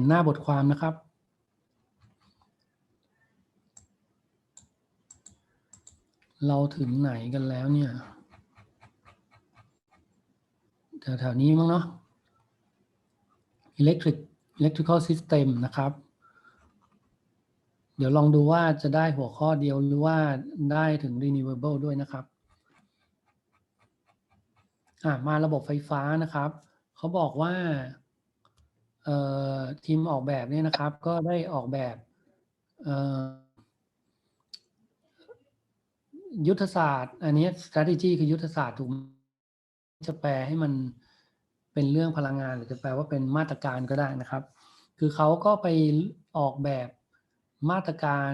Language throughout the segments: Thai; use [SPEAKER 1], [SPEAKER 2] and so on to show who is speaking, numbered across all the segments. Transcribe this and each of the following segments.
[SPEAKER 1] ห็นหน้าบทความนะครับ เราถึงไหนกันแล้วเนี่ยแถวๆนี้มั้งเนาะ electric electrical system นะครับ เดี๋ยวลองดูว่าจะได้หัวข้อเดียวหรือว่าได้ถึง renewable ด้วยนะครับมาระบบไฟฟ้านะครับ เขาบอกว่า ทีมออกแบบเนี่ยนะครับ ก็ได้ออกแบบยุทธศาสตร์ อันนี้ strategy คือยุทธศาสตร์ถูกไหมจะแปลให้มันเป็นเรื่องพลังงานหรือจะแปลว่าเป็นมาตรการก็ได้นะครับ คือเขาก็ไปออกแบบมาตรการ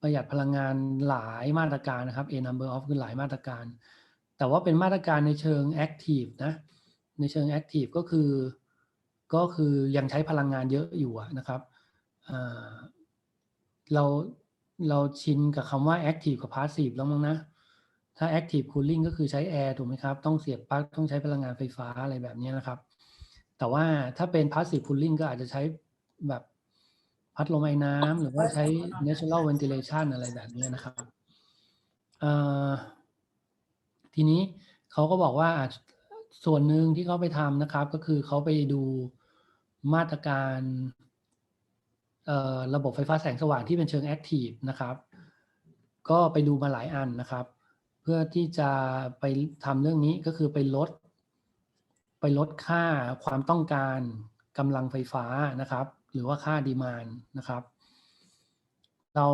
[SPEAKER 1] ประหยัดพลังงานหลายมาตรการนะครับ a number of คือหลายมาตรการ แต่ว่าเป็นมาตรการในเชิง active นะ ในเชิง active ก็คือ ก็คือยังใช้พลังงานเยอะอยู่นะครับเราเราชินกับคำว่า active กับ passive แล้วมั้งนะ ถ้า active cooling ก็คือใช้แอร์ถูกไหมครับ ต้องเสียบปลั๊กต้องใช้พลังงานไฟฟ้าอะไรแบบนี้นะครับ แต่ว่าถ้าเป็น passive cooling ก็อาจจะใช้แบบพัดลมไอ้น้ำหรือว่าใช้ natural ventilation อะไรแบบนี้นะครับทีนี้เขาก็บอกว่าส่วนหนึ่งที่เขาไปทำนะครับ ก็คือเขาไปดู มาตรการระบบไฟฟ้าแสงสว่างที่เป็นเชิง active นะครับ ก็ไปดูมาหลายอันนะครับ เพื่อที่จะไปทำเรื่องนี้ก็คือไปลด ไปลดค่าความต้องการกำลังไฟฟ้านะครับ หรือว่าค่าดีมานนะครับ เรา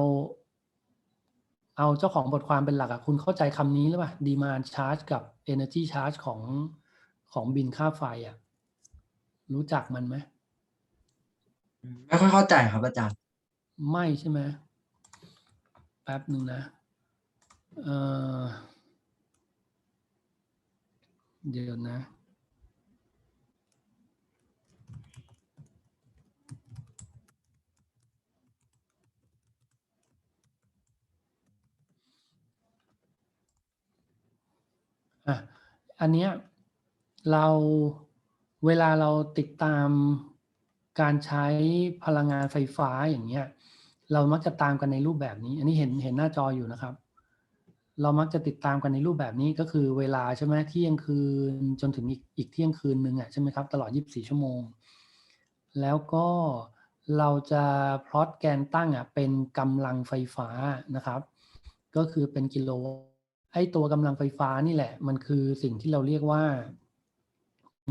[SPEAKER 1] เอาเจ้าของบทความเป็นหลักอะคุณเข้าใจคำนี้หรือเปล่าดีมานชาร์จกับ Energy Charge ของของบินค่าไฟอะรู้จักมันไหม
[SPEAKER 2] ไม่ค่อยเข้าใจครับอาจารย์
[SPEAKER 1] ไม่ใช่ไหมแป๊บหนึ่งนะเออเดี๋ยวนะ อะ อันเนี้ยเราเวลาเราติดตาม การใช้พลังงานไฟฟ้าอย่างเงี้ย เรามักจะตามกันในรูปแบบนี้ อันนี้เห็นเห็นหน้าจออยู่นะครับ เรามักจะติดตามกันในรูปแบบนี้ก็คือเวลาใช่ไหมเที่ยงคืนจนถึงอีกอีกเที่ยงคืนหนึ่งอะใช่ไหมครับตลอด 24 ชั่วโมง แล้วก็เราจะพลอตแกนตั้งอะเป็นกำลังไฟฟ้านะครับ ก็คือเป็นกิโลวัตต์ไอตัวกำลังไฟฟ้านี่แหละ มันคือสิ่งที่เราเรียกว่า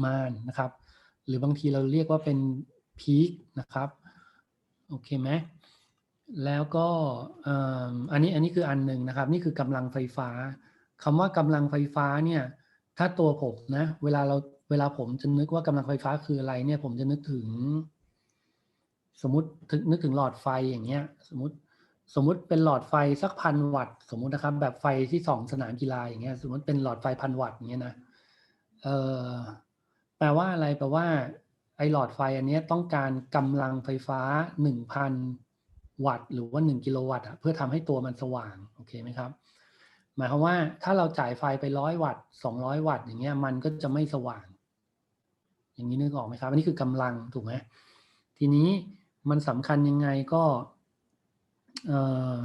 [SPEAKER 1] มานนะครับ หรือบางทีเราเรียกว่าเป็น พีคนะครับโอเคไหมแล้วก็อันนี้อันนี้คืออันหนึ่งนะครับ นี่คือกำลังไฟฟ้าคำว่ากำลังไฟฟ้าเนี่ยถ้าตัวผมนะเวลาเราเวลาผมจะนึกว่ากำลังไฟฟ้าคืออะไรเนี่ยผมจะนึกถึง สมมติถึงนึกถึงหลอดไฟอย่างเงี้ย สมมติสมมติเป็นหลอดไฟสักพันวัตต์สมมตินะครับ แบบไฟที่สองสนามกีฬาอย่างเงี้ย สมมติเป็นหลอดไฟพันวัตต์อย่างเงี้ยนะเออแปลว่าอะไรแปลว่า ไอหลอดไฟอันนี้ต้องการกำลังไฟฟ้าหนึ่งพันวัตต์ หรือว่าหนึ่งกิโลวัตต์เพื่อทำให้ตัวมันสว่างโอเคไหมครับหมายความว่าถ้าเราจ่ายไฟไปร้อยวัตต์สองร้อยวัตต์อย่างเงี้ยมันก็จะไม่สว่าง อย่างนี้นึกออกไหมครับ อันนี้คือกำลังถูกไหมทีนี้มันสำคัญยังไงก็เอ่อ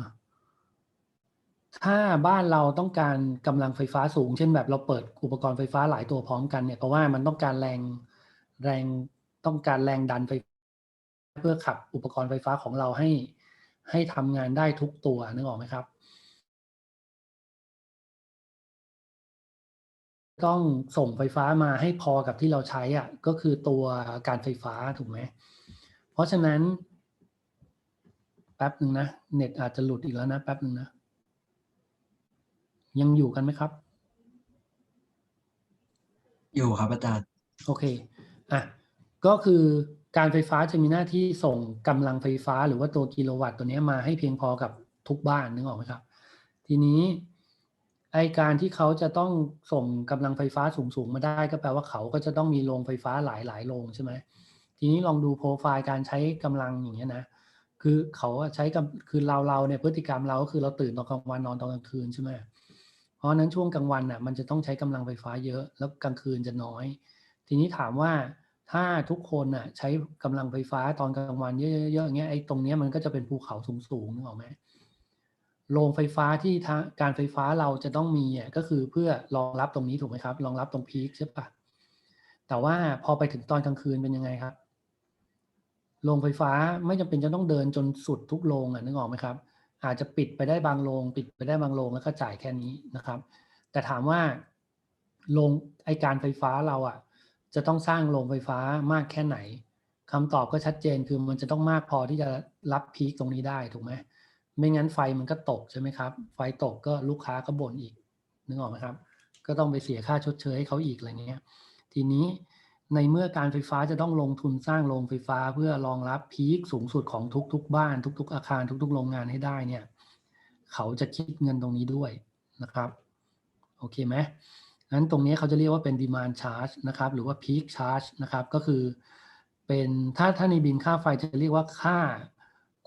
[SPEAKER 1] ถ้าบ้านเราต้องการกำลังไฟฟ้าสูง เช่นแบบเราเปิดอุปกรณ์ไฟฟ้าหลายตัวพร้อมกันเนี่ยเพราะว่ามันต้องการแรงแรง ต้องการแรงดันไฟเพื่อขับอุปกรณ์ไฟฟ้าของเราให้ให้ทำงานได้ทุกตัวนึกออกไหมครับ ต้องส่งไฟฟ้ามาให้พอกับที่เราใช้อะก็คือตัวการไฟฟ้าถูกไหมเพราะฉะนั้น แป๊บหนึ่งนะเน็ตอาจจะหลุดอีกแล้วนะแป๊บหนึ่งนะยังอยู่กันไหมครับ
[SPEAKER 2] อยู่ครับอาจารย์
[SPEAKER 1] โอเคอะ ก็คือการไฟฟ้าจะมีหน้าที่ส่งกำลังไฟฟ้าหรือว่าตัวกิโลวัตต์ตัวนี้มาให้เพียงพอกับทุกบ้านนึกออกไหมครับ ทีนี้ไอการที่เขาจะต้องส่งกำลังไฟฟ้าสูงๆมาได้ ก็แปลว่าเขาก็จะต้องมีโรงไฟฟ้าหลายๆโรงใช่ไหมทีนี้ลองดูโปรไฟล์การใช้กำลังอย่างเงี้ยนะ คือเขาใช้กับคือเราเราเนี่ยพฤติกรรมเราก็คือเราตื่นตอนกลางวันนอนตอนกลางคืนใช่ไหมเพราะนั้นช่วงกลางวันน่ะมันจะต้องใช้กำลังไฟฟ้าเยอะแล้วกลางคืนจะน้อย ทีนี้ถามว่า ถ้าทุกคนอะใช้กำลังไฟฟ้าตอนกลางวันเยอะๆอย่างเงี้ยไอ้ตรงเนี้ยมันก็จะเป็นภูเขาสูงๆนึกออกไหมโรงไฟฟ้าที่การไฟฟ้าเราจะต้องมีอะก็คือเพื่อรองรับตรงนี้ถูกไหมครับรองรับตรงพีคใช่ปะแต่ว่าพอไปถึงตอนกลางคืนเป็นยังไงครับโรงไฟฟ้าไม่จำเป็นจะต้องเดินจนสุดทุกโรงอะนึกออกไหมครับ อาจจะปิดไปได้บางโรงปิดไปได้บางโรงแล้วก็จ่ายแค่นี้นะครับ แต่ถามว่าโรงไอการไฟฟ้าเราอะ จะต้องสร้างโรงไฟฟ้ามากแค่ไหนคำตอบก็ชัดเจนคือมันจะต้องมากพอที่จะรับพีคตรงนี้ได้ถูกไหมไม่งั้นไฟมันก็ตกใช่ไหมครับ ไฟตกก็ลูกค้าก็บ่นอีกนึกออกไหมครับ ก็ต้องไปเสียค่าชดเชยให้เขาอีกอะไรเงี้ย ทีนี้ในเมื่อการไฟฟ้าจะต้องลงทุนสร้างโรงไฟฟ้าเพื่อรองรับพีคสูงสุดของทุกๆ บ้าน ทุก ๆ อาคารทุก ๆ โรงงานให้ได้เนี่ย เขาจะคิดเงินตรงนี้ด้วยนะครับ โอเคไหม นั้นตรงนี้เขาจะเรียกว่าเป็น demand charge นะครับ หรือว่า peak charge นะครับ ก็คือเป็นถ้าถ้าในบินค่าไฟจะเรียกว่าค่า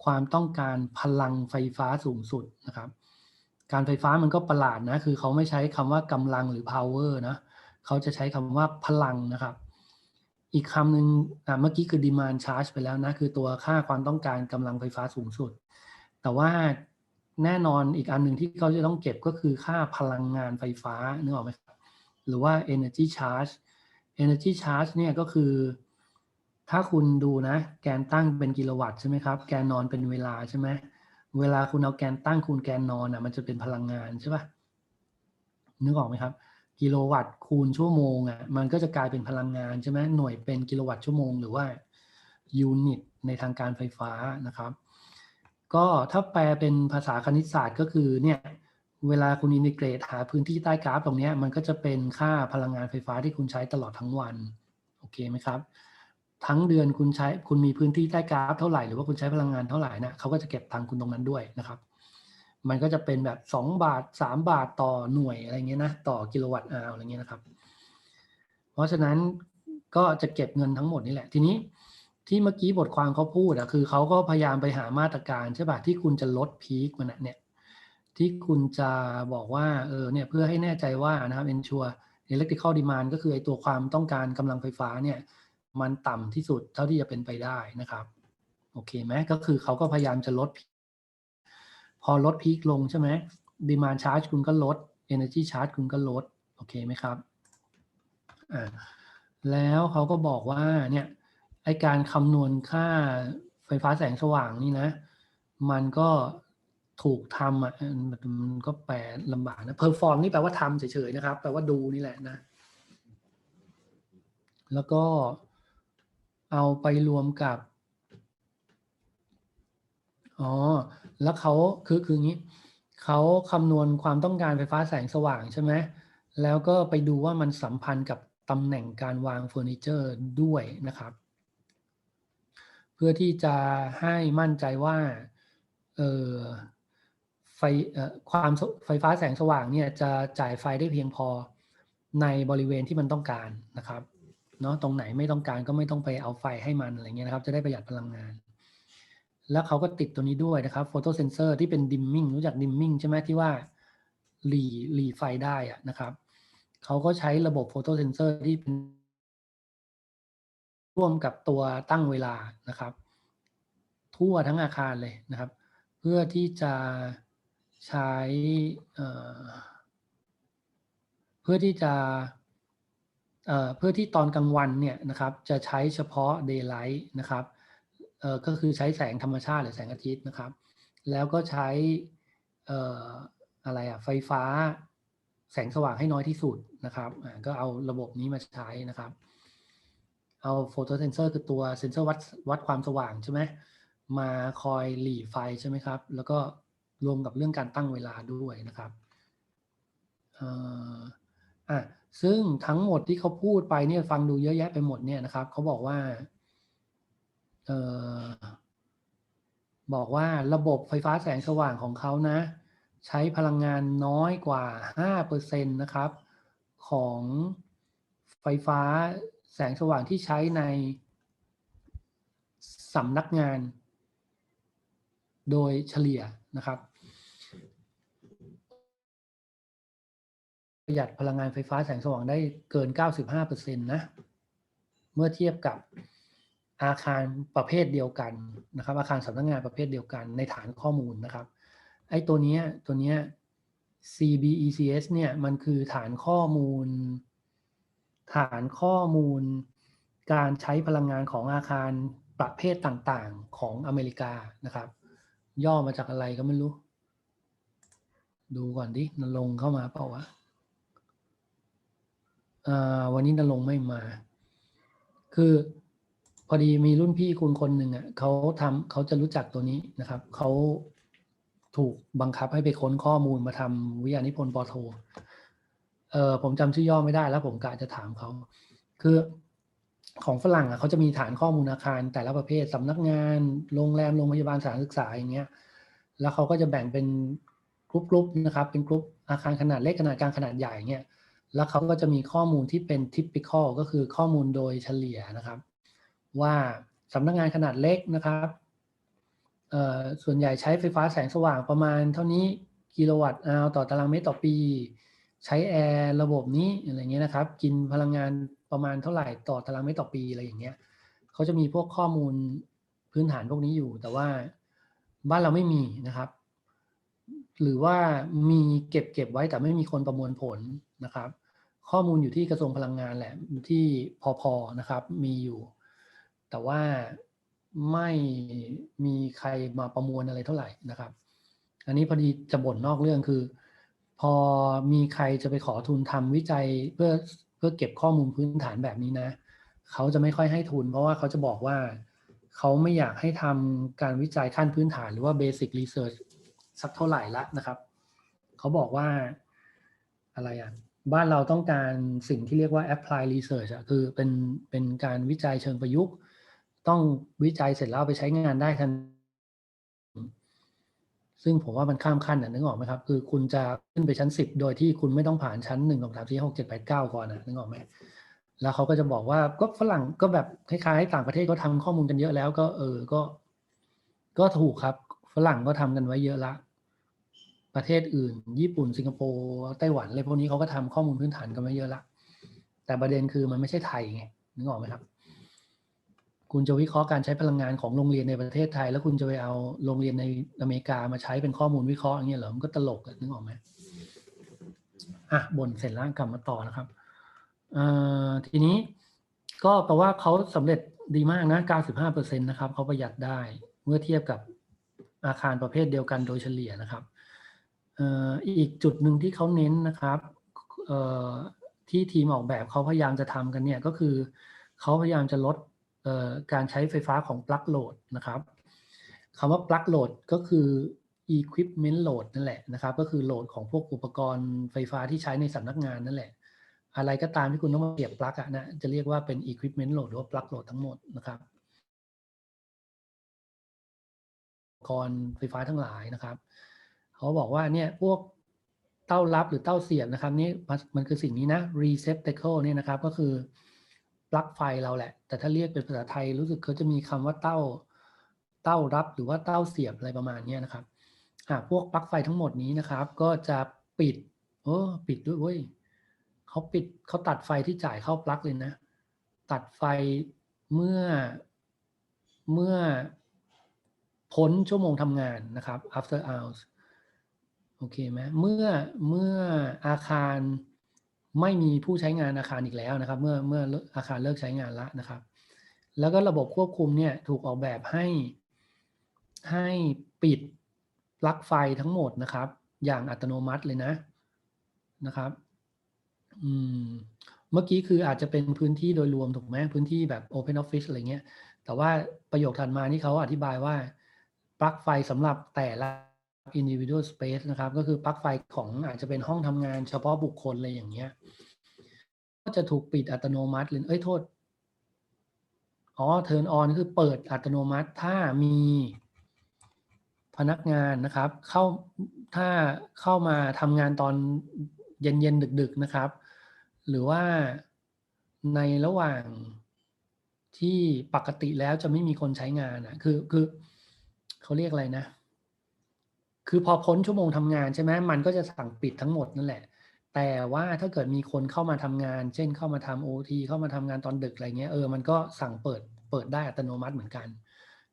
[SPEAKER 1] ความต้องการพลังไฟฟ้าสูงสุดนะครับ การไฟฟ้ามันก็ประหลาดนะ คือเขาไม่ใช้คำว่ากำลังหรือ power นะ เขาจะใช้คำว่าพลังนะครับ อีกคำหนึ่งเมื่อกี้คือ demand charge ไปแล้วนะ คือตัวค่าความต้องการกำลังไฟฟ้าสูงสุด แต่ว่าแน่นอนอีกอันหนึ่งที่เขาจะต้องเก็บก็คือค่าพลังงานไฟฟ้านึกออกไหม หรือว่า energy charge energy charge เนี่ยก็คือ ถ้าคุณดูนะ แกนตั้งเป็นกิโลวัตต์ใช่ไหมครับ แกนนอนเป็นเวลาใช่ไหมเวลาคุณเอาแกนตั้งคูณแกนนอนอะมันจะเป็นพลังงานใช่ปะนึกออกไหมครับ กิโลวัตต์คูณชั่วโมงอะมันก็จะกลายเป็นพลังงานใช่ไหมหน่วยเป็นกิโลวัตต์ชั่วโมงหรือว่ายูนิตในทางการไฟฟ้านะครับ ก็ถ้าแปลเป็นภาษาคณิตศาสตร์ก็คือเนี่ย เวลาคุณอินทิเกรตหาพื้นที่ใต้กราฟตรงนี้มันก็จะเป็นค่าพลังงานไฟฟ้าที่คุณใช้ตลอดทั้งวัน โอเคไหมครับ ทั้งเดือนคุณใช้คุณมีพื้นที่ใต้กราฟเท่าไหร่หรือว่าคุณใช้พลังงานเท่าไหร่นะเขาก็จะเก็บตังคุณตรงนั้นด้วยนะครับ มันก็จะเป็นแบบ 2 บาท 3 บาทต่อหน่วยอะไรเงี้ยนะต่อกิโลวัตต์อาวอะไรเงี้ยนะครับ เพราะฉะนั้นก็จะเก็บเงินทั้งหมดนี่แหละทีนี้ที่เมื่อกี้บทความเขาพูดอะคือเขาก็พยายามไปหามาตรการใช่ป่ะที่คุณจะลดพีคมันเนี่ย ที่คุณจะบอกว่าเออเนี่ยเพื่อให้แน่ใจว่านะครับ ensure electrical demand ก็คือไอตัวความต้องการกำลังไฟฟ้าเนี่ยมันต่ำที่สุดเท่าที่จะเป็นไปได้นะครับ โอเคไหมก็คือเขาก็พยายามจะลด พอลดพีคลงใช่ไหม demand charge คุณก็ลด energy charge คุณก็ลด โอเคไหมครับอ่าแล้วเขาก็บอกว่าเนี่ยไอการคำนวณค่าไฟฟ้าแสงสว่างนี่นะ มันก็ ถูกทำอะมันก็แปลลำบากนะ perform นี่แปลว่าทำเฉยๆนะครับ แปลว่าดูนี่แหละนะ แล้วก็เอาไปรวมกับ อ๋อ แล้วเขาคือคืองี้ เขาคำนวณความต้องการไฟฟ้าแสงสว่างใช่ไหมแล้วก็ไปดูว่ามันสัมพันธ์กับตำแหน่งการวางเฟอร์นิเจอร์ด้วยนะครับ เพื่อที่จะให้มั่นใจว่า เออ ไฟเอ่อความไฟฟ้าแสงสว่างเนี่ยจะจ่ายไฟได้เพียงพอในบริเวณที่มันต้องการนะครับเนาะตรงไหนไม่ต้องการก็ไม่ต้องไปเอาไฟให้มันอะไรเงี้ยนะครับ จะได้ประหยัดพลังงาน แล้วเขาก็ติดตัวนี้ด้วยนะครับโฟโตเซนเซอร์ที่เป็นดิมมิ่งรู้จักดิมมิ่งใช่ไหมที่ว่าหลีหลีไฟได้อะนะครับเขาก็ใช้ระบบโฟโตเซนเซอร์ที่เป็นร่วมกับตัวตั้งเวลานะครับ ทั่วทั้งอาคารเลยนะครับ เพื่อที่จะ ใช้เพื่อที่จะเพื่อที่ตอนกลางวันเนี่ยนะครับจะใช้เฉพาะ daylight นะครับก็คือใช้แสงธรรมชาติหรือแสงอาทิตย์นะครับ แล้วก็ใช้อออะไรอะไฟฟ้าแสงสว่างให้น้อยที่สุดนะครับก็เอาระบบนี้มาใช้นะครับ เอาโฟโตเซนเซอร์คือตัวเซนเซอร์วัดวัดความสว่างใช่ไหมมาคอยหลีไฟใช่ไหมครับ แล้วก็ รวมกับเรื่องการตั้งเวลาด้วยนะครับอ่ออะซึ่งทั้งหมดที่เขาพูดไปเนี่ยฟังดูเยอะแยะไปหมดเนี่ยนะครับเขาบอกว่าเอ่อบอกว่าระบบไฟฟ้าแสงสว่างของเขานะ ใช้พลังงานน้อยกว่า 5%นะครับ ของไฟฟ้าแสงสว่างที่ใช้ในสำนักงาน โดยเฉลี่ย นะครับประหยัดพลังงานไฟฟ้าแสงสว่างได้เกิน 95%นะ เมื่อเทียบกับอาคารประเภทเดียวกันนะครับ อาคารสำนักงานประเภทเดียวกันในฐานข้อมูลนะครับ ไอ้ตัวนี้ตัวนี้ CBECS เนี่ยมันคือฐานข้อมูล ฐานข้อมูล การใช้พลังงานของอาคารประเภทต่างๆของอเมริกานะครับ ย่อมาจากอะไรก็ไม่รู้ ดูก่อนดินลงเข้ามาเปล่าวะวันนี้นลงไม่มา คือพอดีมีรุ่นพี่คุณคนหนึ่งอะเขาทำเขาจะรู้จักตัวนี้นะครับเขาถูกบังคับให้ไปค้นข้อมูลมาทำวิทยานิพนธ์ปอโท เออผมจำชื่อย่อไม่ได้แล้วผมกะจะถามเขา คือ ของฝรั่งอะเขาจะมีฐานข้อมูลอาคาร แต่ละประเภทสำนักงานโรงแรมโรงพยาบาลสถานศึกษาอย่างเงี้ยแล้วเขาก็จะแบ่งเป็นกรุ๊ปๆนะครับ เป็นกรุ๊ปอาคารขนาดเล็กขนาดกลางขนาดใหญ่เงี้ยแล้วเขาก็จะมีข้อมูลที่เป็น typical ก็คือข้อมูลโดยเฉลี่ยนะครับ ว่าสำนักงานขนาดเล็กนะครับส่วนใหญ่ใช้ไฟฟ้าแสงสว่างประมาณเท่านี้กิโลวัตต์อาวต่อตารางเมตรต่อปี ใช้แอร์ระบบนี้อะไรเงี้ยนะครับ กินพลังงาน ประมาณเท่าไหร่ต่อตารางเมตรต่อปีอะไรอย่างเงี้ยเขาจะมีพวกข้อมูลพื้นฐานพวกนี้อยู่ แต่ว่าบ้านเราไม่มีนะครับ หรือว่ามีเก็บเก็บไว้แต่ไม่มีคนประมวลผลนะครับ ข้อมูลอยู่ที่กระทรวงพลังงานแหละที่พอพอนะครับ มีอยู่ แต่ว่าไม่มีใครมาประมวลอะไรเท่าไหร่นะครับ อันนี้พอดีจะบ่นนอกเรื่องคือ พอมีใครจะไปขอทุนทำวิจัยเพื่อ เพื่อเก็บข้อมูลพื้นฐานแบบนี้นะเขาจะไม่ค่อยให้ทุน เพราะว่าเขาจะบอกว่าเขาไม่อยากให้ทำการวิจัยขั้นพื้นฐานหรือว่า basic research สักเท่าไหร่ละนะครับเขาบอกว่าอะไรอะบ้านเราต้องการสิ่งที่เรียกว่า apply research อะคือเป็นเป็นการวิจัยเชิงประยุกต์ ต้องวิจัยเสร็จแล้วไปใช้งานได้ทัน ซึ่งผมว่ามันข้ามขั้นอะนึกออกไหมครับ คือคุณจะขึ้นไปชั้นสิบโดยที่คุณไม่ต้องผ่านชั้นหนึ่งสองสามสี่หกเจ็ดแปดเก้าก่อนอะนึกออกไหมแล้วเขาก็จะบอกว่าก็ฝรั่งก็แบบคล้ายๆต่างประเทศก็ทำข้อมูลกันเยอะแล้วก็เออก็ ก็ถูกครับ ฝรั่งก็ทำกันไว้เยอะละ ประเทศอื่น ญี่ปุ่นสิงคโปร์ไต้หวันอะไรพวกนี้เขาก็ทำข้อมูลพื้นฐานกันไว้เยอะละ แต่ประเด็นคือมันไม่ใช่ไทยไงนึกออกไหมครับ คุณจะวิเคราะห์การใช้พลังงานของโรงเรียนในประเทศไทย แล้วคุณจะไปเอาโรงเรียนในอเมริกามาใช้เป็นข้อมูลวิเคราะห์อย่างเงี้ยเหรอมันก็ตลกนึกออกไหมอะบ่นเสร็จแล้วกลับมาต่อนะครับเอ่อทีนี้ก็แปลว่าเขาสำเร็จดีมากนะ 95%นะครับเขาประหยัดได้เมื่อเทียบกับอาคารประเภทเดียวกันโดยเฉลี่ยนะครับอีกจุดหนึ่งที่เขาเน้นนะครับที่ทีมออกแบบเขาพยายามจะทำกันเนี่ยก็คือเขาพยายามจะลด การใช้ไฟฟ้าของปลั๊กโหลดนะครับคำว่าปลั๊กโหลดก็คือ equipment load นั่นแหละนะครับ ก็คือโหลดของพวกอุปกรณ์ไฟฟ้าที่ใช้ในสำนักงานนั่นแหละ อะไรก็ตามที่คุณต้องมาเสียบปลั๊กอะนะจะเรียกว่าเป็น equipment load หรือว่าปลั๊กโหลดทั้งหมดนะครับอุปกรณ์ไฟฟ้าทั้งหลายนะครับ เขาบอกว่าเนี่ยพวกเต้ารับหรือเต้าเสียบนะครับนี่มันมันคือสิ่งนี้นะ receptacle เนี่ยนะครับก็คือ ปลั๊กไฟเราแหละ แต่ถ้าเรียกเป็นภาษาไทยรู้สึกเขาจะมีคำว่าเต้า เต้ารับหรือว่าเต้าเสียบอะไรประมาณนี้นะครับอ่าพวกปลั๊กไฟทั้งหมดนี้นะครับ ก็จะปิดโอ้ปิดด้วยเว้ยเขาปิดเขาตัดไฟที่จ่ายเข้าปลั๊กเลยนะ ตัดไฟเมื่อเมื่อพ้นชั่วโมงทำงานนะครับ after hours โอเคไหมเมื่อเมื่ออาคาร ไม่มีผู้ใช้งานอาคารอีกแล้วนะครับ เมื่อเมื่ออาคารเลิกใช้งานล้วนะครับ แล้วก็ระบบควบคุมเนี่ยถูกออกแบบให้ให้ปิดปลั๊กไฟทั้งหมดนะครับ อย่างอัตโนมัติเลยนะนะครับอืมเมื่อกี้คืออาจจะเป็นพื้นที่โดยรวมถูกไหมพื้นที่แบบ Open Office อะไรเงี้ย แต่ว่าประโยคถัดมานี่เขาอธิบายว่าปลั๊กไฟสำหรับแต่ละ individual space นะครับ ก็คือปลั๊กไฟของอาจจะเป็นห้องทำงานเฉพาะบุคคลอะไรอย่างเงี้ย ก็จะถูกปิดอัตโนมัติเลยเอ้ยโทษ อ๋อ turn on คือเปิดอัตโนมัติถ้ามีพนักงานนะครับ เข้าถ้าเข้ามาทำงานตอนเย็นๆดึก ๆ นะครับ หรือว่าในระหว่างที่ปกติแล้วจะไม่มีคนใช้งานอะคือคือเขาเรียกอะไรนะ คือพอพ้นชั่วโมงทำงานใช่ไหมมันก็จะสั่งปิดทั้งหมดนั่นแหละ แต่ว่าถ้าเกิดมีคนเข้ามาทำงาน เช่นเข้ามาทำโอทีเข้ามาทำงานตอนดึกอะไรเงี้ยเออมันก็สั่งเปิดเปิดได้อัตโนมัติเหมือนกัน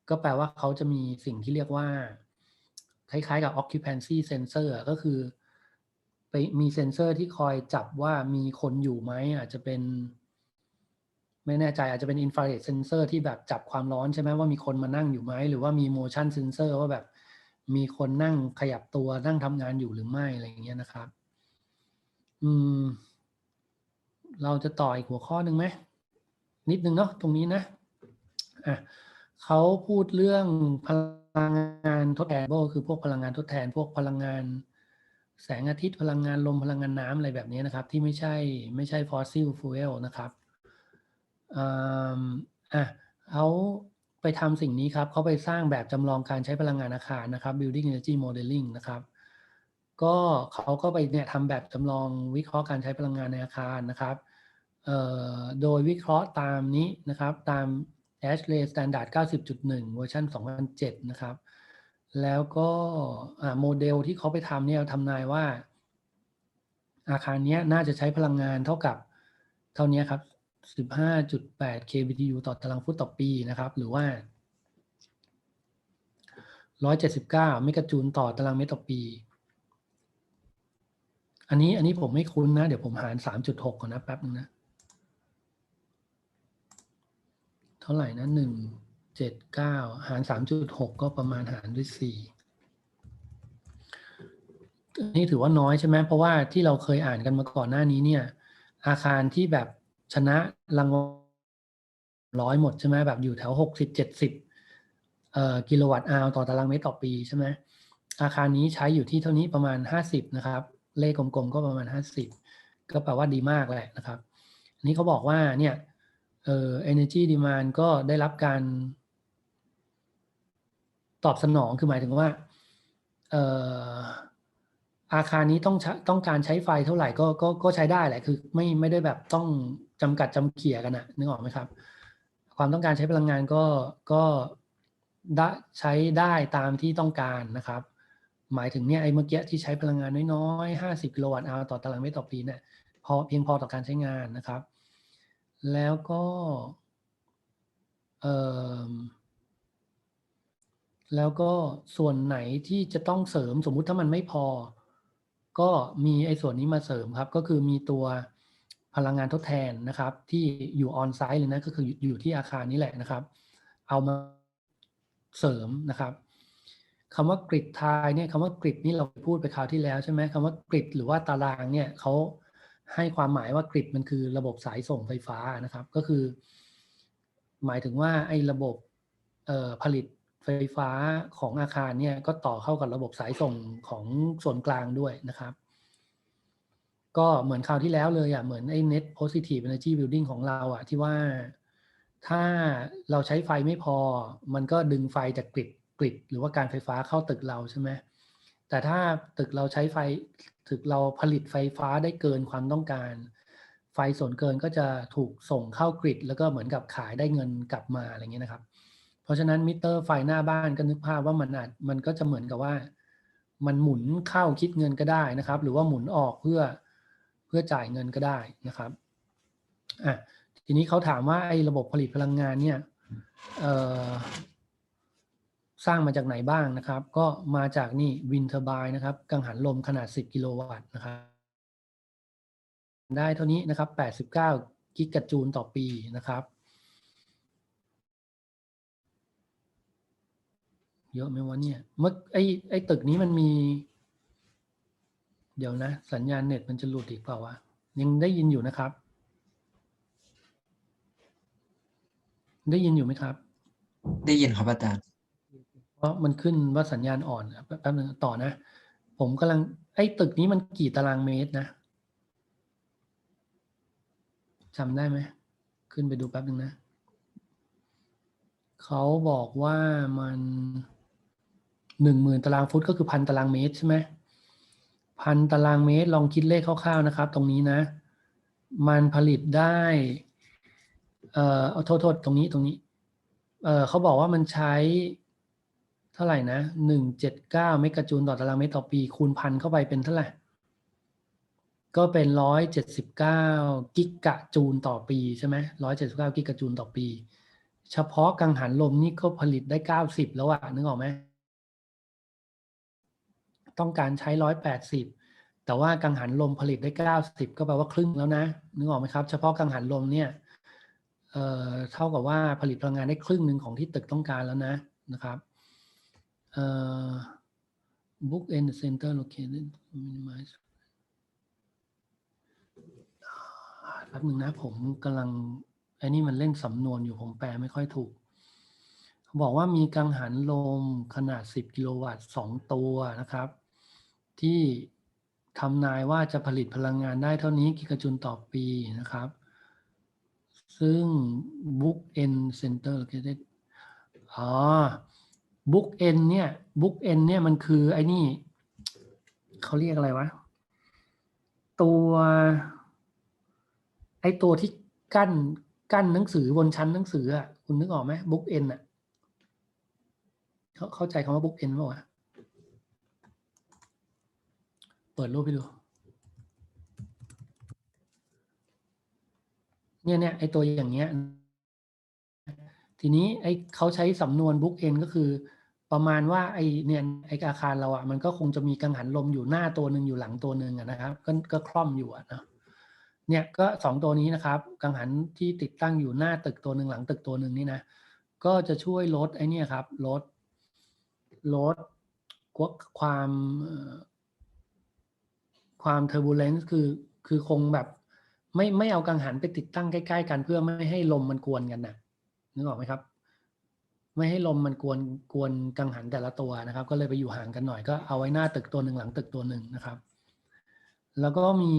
[SPEAKER 1] ก็แปลว่าเขาจะมีสิ่งที่เรียกว่า คล้ายๆกับ occupancy sensor ก็คือ ไปมีเซนเซอร์ที่คอยจับว่ามีคนอยู่ไหมอาจจะเป็น ไม่แน่ใจอาจจะเป็น infrared sensor ที่แบบจับความร้อนใช่ไหมว่ามีคนมานั่งอยู่ไหมหรือว่ามี motion sensor ว่าแบบ มีคนนั่งขยับตัวนั่งทำงานอยู่หรือไม่อะไรอย่างเงี้ยนะครับ อืม เราจะต่ออีกหัวข้อหนึ่งไหมนิดนึงเนาะตรงนี้นะอะเขาพูดเรื่องพลังงานทดแทนก็คือพวกพลังงานทดแทน พวกพลังงาน แสงอาทิตย์พลังงานลมพลังงานน้ำอะไรแบบนี้นะครับ ที่ไม่ใช่ไม่ใช่ฟอสซิลฟูเอลนะครับอ่าอะเขา ไปทำสิ่งนี้ครับเขาไปสร้างแบบจำลองการใช้พลังงานอาคารนะครับ building energy modeling นะครับ ก็เขาก็ไปเนี่ยทำแบบจำลองวิเคราะห์การใช้พลังงานในอาคารนะครับโดยวิเคราะห์ตามนี้นะครับ ตาม ASHRAE Standard 90.1 เวอร์ชัน2007 นะครับ แล้วก็โมเดลที่เขาไปทำเนี่ยทำนายว่า อาคารนี้น่าจะใช้พลังงานเท่ากับเท่านี้ครับ 15.8 kBTU ต่อตารางฟุตต่อปีนะครับ หรือว่า 179 เมกะจูลต่อตารางเมตรต่อปี อันนี้อันนี้ผมไม่คุ้นนะ เดี๋ยวผมหาร 3.6 ก่อนนะ แป๊บนึงนะ เท่าไหร่นะหนึ่งเจ็ดเก้าหารสามจุดหกก็ประมาณหารด้วยสี่อันนี้ถือว่าน้อยใช่ไหมเพราะว่าที่เราเคยอ่านกันมาก่อนหน้านี้เนี่ย อาคารที่แบบ ชนะรางวัลร้อยหมดใช่ไหมแบบอยู่แถวหกสิบเจ็ดสิบกิโลวัตต์อาวต่อตารางเมตรต่อปีใช่ไหมอาคารนี้ใช้อยู่ที่เท่านี้ประมาณห้าสิบนะครับ เลขกลมๆก็ประมาณห้าสิบก็แปลว่าดีมากแหละนะครับ อันนี้เขาบอกว่าเนี่ยเอ่อ energy demand ก็ได้รับการ ตอบสนองคือหมายถึงว่าเอ่อ อาคารนี้ต้องใช้ต้องการใช้ไฟเท่าไหร่ก็ก็ก็ใช้ได้แหละคือ ไม่ไม่ได้แบบต้องจำกัดจำเขี่ยกันนะนึกออกไหมครับ ความต้องการใช้พลังงานก็ก็ได้ใช้ได้ตามที่ต้องการนะครับ หมายถึงเนี่ยไอ้เมื่อกี้ที่ใช้พลังงานน้อยๆ50กิโลวัตต์อาวต่อตารางเมตรต่อปีเนี่ยพอเพียงพอต่อการใช้งานนะครับ แล้วก็เอ่อแล้วก็ส่วนไหนที่จะต้องเสริมสมมุติถ้ามันไม่พอ ก็มีไอ้ส่วนนี้มาเสริมครับ ก็คือมีตัวพลังงานทดแทนนะครับ ที่อยู่ออนไซต์เลยนะก็คืออยู่ที่อาคารนี้แหละนะครับ เอามาเสริมนะครับคำว่ากริดทายเนี่ยคำว่ากริดนี่เราพูดไปคราวที่แล้วใช่ไหมคำว่ากริดหรือว่าตารางเนี่ยเขาให้ความหมายว่ากริดมันคือระบบสายส่งไฟฟ้านะครับ ก็คือ หมายถึงว่าไอ้ระบบผลิต ไฟฟ้าของอาคารเนี่ยก็ต่อเข้ากับระบบสายส่งของส่วนกลางด้วยนะครับ ก็เหมือนคราวที่แล้วเลยอะเหมือนไอ้ net positive energy building ของเราอะที่ว่าถ้าเราใช้ไฟไม่พอ มันก็ดึงไฟจากกริดกริดหรือว่าการไฟฟ้าเข้าตึกเราใช่ไหมแต่ถ้าตึกเราใช้ไฟตึกเราผลิตไฟฟ้าได้เกินความต้องการ ไฟส่วนเกินก็จะถูกส่งเข้ากริดแล้วก็เหมือนกับขายได้เงินกลับมาอะไรเงี้ยนะครับ เพราะฉะนั้นมิเตอร์ไฟหน้าบ้านก็นึกภาพว่ามันอาจมันก็จะเหมือนกับว่า มันหมุนเข้าคิดเงินก็ได้นะครับ หรือว่าหมุนออกเพื่อเพื่อจ่ายเงินก็ได้นะครับอะทีนี้เขาถามว่าไอ้ระบบผลิตพลังงานเนี่ยสร้างมาจากไหนบ้างนะครับ ก็มาจากนี่วินเทอร์บายนะครับ กังหันลมขนาด 10 กิโลวัตต์นะครับ ได้เท่านี้นะครับ 89 กิกะจูลต่อปีนะครับ เยอะไหมวะเนี่ย เมื่อไอไอตึกนี้มันมี เดี๋ยวนะ สัญญาณเน็ตมันจะหลุดอีกเปล่าวะ ยังได้ยินอยู่นะครับ ได้ยินอยู่ไหมครับ
[SPEAKER 2] ได้ยินครับอาจารย์
[SPEAKER 1] เพราะมันขึ้นว่าสัญญาณอ่อนแป๊บนึงต่อนะ ผมกำลัง ไอ้ตึกนี้มันกี่ตารางเมตรนะจำได้ไหม ขึ้นไปดูแป๊บนึงนะ เขาบอกว่ามัน หนึ่งหมื่นตารางฟุตก็คือพันตารางเมตรใช่ไหมพันตารางเมตรลองคิดเลขคร่าวๆนะครับ ตรงนี้นะ มันผลิตได้ เอ่อเอาโทษโทษตรงนี้ตรงนี้ เออเขาบอกว่ามันใช้เท่าไหร่นะหนึ่งเจ็ดเก้าเมกะจูลต่อตารางเมตรต่อปี คูณพันเข้าไปเป็นเท่าไหร่ ก็เป็นร้อยเจ็ดสิบเก้ากิกะจูลต่อปีใช่ไหมร้อยเจ็ดสิบเก้ากิกะจูลต่อปี เฉพาะกังหันลมนี่ก็ผลิตได้เก้าสิบแล้วอะนึกออกไหม ต้องการใช้ร้อยแปดสิบแต่ว่ากังหันลมผลิตได้เก้าสิบก็แปลว่าครึ่งแล้วนะนึกออกไหมครับ เฉพาะกังหันลมเนี่ยเอ่อเท่ากับว่าผลิตพลังงานได้ครึ่งหนึ่งของที่ตึกต้องการแล้วนะนะครับเอ่อ book and center located minimize แป๊บหนึ่งนะผมกำลังไอ้นี่มันเล่นสำนวนอยู่ผมแปลไม่ค่อยถูก บอกว่ามีกังหันลมขนาด 10 กิโลวัตต์ 2 ตัวนะครับ ที่ทำนายว่าจะผลิตพลังงานได้เท่านี้กิกะจุลต่อปีนะครับ ซึ่ง Book N Center located อ๋อ Book N เนี่ย Book N เนี่ยมันคือไอ้นี่ เขาเรียกอะไรวะ ตัวไอ้ตัวที่กั้นกั้นหนังสือบนชั้นหนังสืออะคุณนึกออกไหม Book N อะเขาเข้าใจคำว่า book end ป่าวะ เปิดรูปไปดู เนี่ยเนี่ยไอตัวอย่างเงี้ย ทีนี้ไอเขาใช้สำนวน book end ก็คือ ประมาณว่าไอเนี่ยไออาคารเราอะ่ะมันก็คงจะมีกังหันลมอยู่หน้าตัวหนึ่งอยู่หลังตัวหนึ่งอะนะครับ ก็ก็คล่อมอยู่ะนะเนี่ยก็สองตัวนี้นะครับ กังหันที่ติดตั้งอยู่หน้าตึกตัวหนึ่งหลังตึกตัวหนึ่งนี่นะก็จะช่วยลดไอเนี่ยครับลดลดความ ความเทอร์บูเลนซ์คือคือคงแบบไม่ไม่เอากังหันไปติดตั้งใกล้ ๆ กันเพื่อไม่ให้ลมมันกวนกันนะนึกออกไหมครับ ไม่ให้ลมมันกวนกวนกังหันแต่ละตัวนะครับ ก็เลยไปอยู่ห่างกันหน่อยก็เอาไว้หน้าตึกตัวหนึ่งหลังตึกตัวหนึ่งนะครับ แล้วก็มี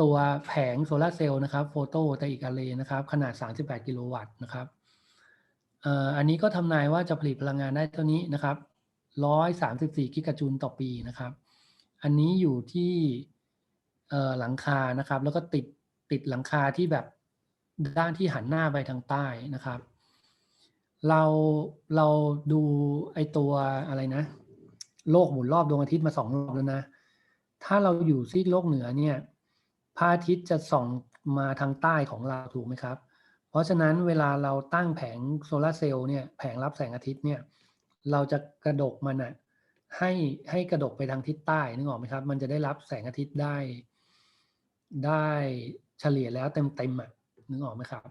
[SPEAKER 1] ตัวแผงโซลาร์เซลล์นะครับโฟโตแต่อีกอาเรนะครับ ขนาด 38 กิโลวัตต์นะครับอันนี้ก็ทำนายว่าจะผลิตพลังงานได้เท่านี้นะครับ 134 กิกะจูลต่อปีนะครับ อันนี้อยู่ที่หลังคานะครับ แล้วก็ติดติดหลังคาที่แบบด้านที่หันหน้าไปทางใต้นะครับ เราเราดูไอตัวอะไรนะ โลกหมุนรอบดวงอาทิตย์มาสองรอบแล้วนะ ถ้าเราอยู่ซีกโลกเหนือเนี่ยพระอาทิตย์จะส่องมาทางใต้ของเราถูกไหมครับ เพราะฉะนั้นเวลาเราตั้งแผงโซลาร์เซลล์เนี่ยแผงรับแสงอาทิตย์เนี่ยเราจะกระดกมันอะ ให้ให้กระดกไปทางทิศใต้นึกออกไหมครับ มันจะได้รับแสงอาทิตย์ได้ ได้เฉลี่ยแล้วเต็มเต็มๆอะนึกออกไหมครับ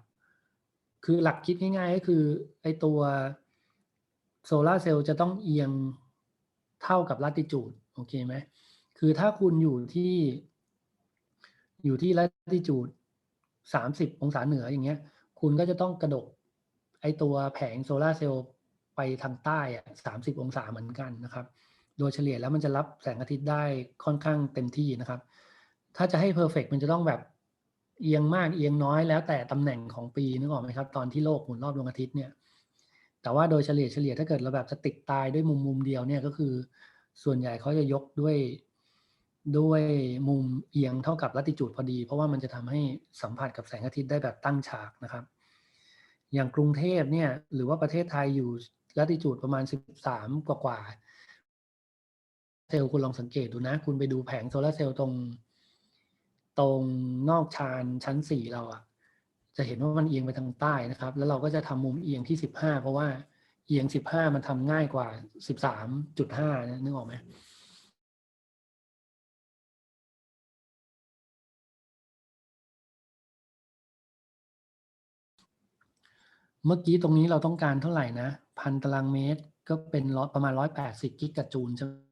[SPEAKER 1] คือหลักคิดง่ายๆก็คือไอตัวโซลาร์เซลล์จะต้องเอียงเท่ากับลัติจูดโอเคไหมคือถ้าคุณอยู่ที่อยู่ที่ลัติจูดสามสิบองศาเหนืออย่างเงี้ย คุณก็จะต้องกระดก ไอตัวแผงโซลาร์เซลล์ไปทางใต้อะสามสิบองศาเหมือนกันนะครับ โดยเฉลี่ยแล้วมันจะรับแสงอาทิตย์ได้ค่อนข้างเต็มที่นะครับ ถ้าจะให้เพอร์เฟกมันจะต้องแบบเอียงมากเอียงน้อยแล้วแต่ตำแหน่งของปีนึกออกไหมครับ ตอนที่โลกหมุนรอบดวงอาทิตย์เนี่ย แต่ว่าโดยเฉลี่ยเฉลี่ยถ้าเกิดเราแบบจะติดตายด้วยมุมมุมเดียวเนี่ยก็คือ ส่วนใหญ่เขาจะยกด้วยด้วยมุมเอียงเท่ากับลัติจูดพอดี เพราะว่ามันจะทำให้สัมผัสกับแสงอาทิตย์ได้แบบตั้งฉากนะครับ อย่างกรุงเทพเนี่ยหรือว่าประเทศไทยอยู่ลัติจูดประมาณ 13 กว่ากว่า เซลล์คุณลองสังเกตดูนะ คุณไปดูแผงโซลาร์เซลล์ตรง ตรงนอกชานชั้นสี่เราอะจะเห็นว่ามันเอียงไปทางใต้นะครับ แล้วเราก็จะทำมุมเอียงที่สิบห้าเพราะว่าเอียงสิบห้ามันทำง่ายกว่าสิบสามจุดห้านึกออกไหมเมื่อกี้ตรงนี้เราต้องการเท่าไหร่นะ พันตารางเมตรก็เป็นร้อยประมาณร้อยแปดสิบกิกะจูลใช่ไหม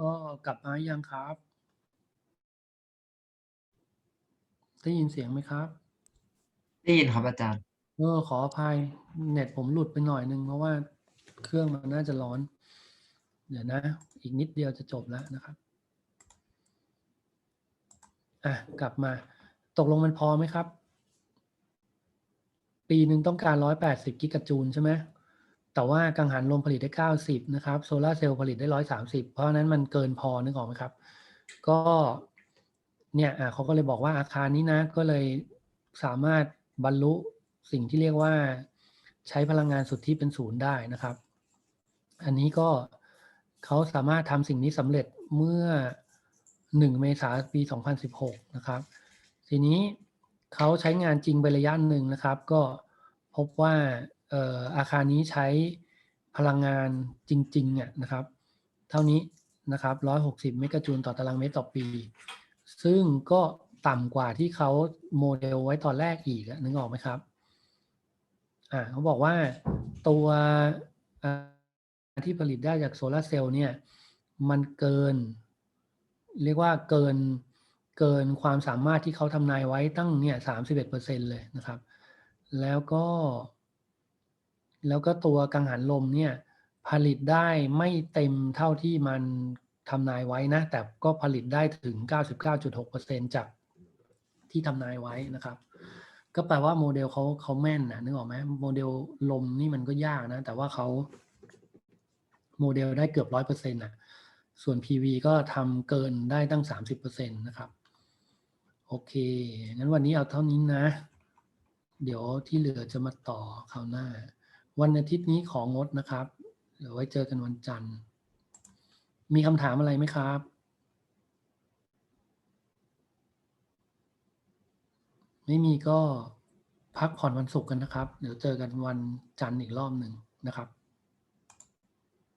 [SPEAKER 1] ก็กลับมายังครับ ได้ยินเสียงไหมครับ
[SPEAKER 2] ได้ยินครับอาจารย์
[SPEAKER 1] เออขออภัยเน็ตผมหลุดไปหน่อยนึงเพราะว่าเครื่องมันน่าจะร้อน เดี๋ยวนะ อีกนิดเดียวจะจบแล้วนะครับ อะ กลับมา ตกลงมันพอไหมครับ ปีหนึ่งต้องการ180กิกะจูลใช่ไหม แต่ว่ากังหันลมผลิตได้ 90 นะครับโซลาเซลล์ผลิตได้ 130 เพราะนั้นมันเกินพอนึกออกไหมครับ ก็เนี่ยอะเขาก็เลยบอกว่าอาคารนี้นะก็เลยสามารถบรรลุสิ่งที่เรียกว่าใช้พลังงานสุทธิเป็นศูนย์ได้นะครับ อันนี้ก็เขาสามารถทำสิ่งนี้สำเร็จเมื่อ 1 เมษายนปี 2016 นะครับ ทีนี้เขาใช้งานจริงไประยะหนึ่งนะครับ ก็พบว่า อาคารนี้ใช้พลังงานจริงๆอะนะครับ เท่านี้นะครับ 160 เมกะจูลต่อตารางเมตรต่อปี ซึ่งก็ต่ำกว่าที่เขาโมเดลไว้ตอนแรกอีกนึกออกไหมครับอ่าเขาบอกว่าตัวที่ผลิตได้จากโซลาร์เซลล์เนี่ย มันเกิน เรียกว่าเกินเกินความสามารถที่เขาทำนายไว้ตั้งเนี่ยสามสิบเอ็ดเปอร์เซ็นเลยนะครับ แล้วก็ แล้วก็ตัวกังหันลมเนี่ยผลิตได้ไม่เต็มเท่าที่มันทำนายไว้นะ แต่ก็ผลิตได้ถึง 99.6%จากที่ทำนายไว้นะครับ ก็แปลว่าโมเดลเขาเขาแม่นนะนึกออกไหมโมเดลลมนี่มันก็ยากนะ แต่ว่าเขาโมเดลได้เกือบร้อยเปอร์เซ็นต์อะ ส่วน PV ก็ทำเกินได้ตั้ง 30%นะครับ โอเค งั้นวันนี้เอาเท่านี้นะ เดี๋ยวที่เหลือจะมาต่อคราวหน้า วันอาทิตย์นี้ของงดนะครับ เดี๋ยวไว้เจอกันวันจันทร์ มีคำถามอะไรไหมครับ ไม่มีก็พักผ่อนวันศุกร์กันนะครับ เดี๋ยวเจอกันวันจันทร์อีกรอบหนึ่งนะครับ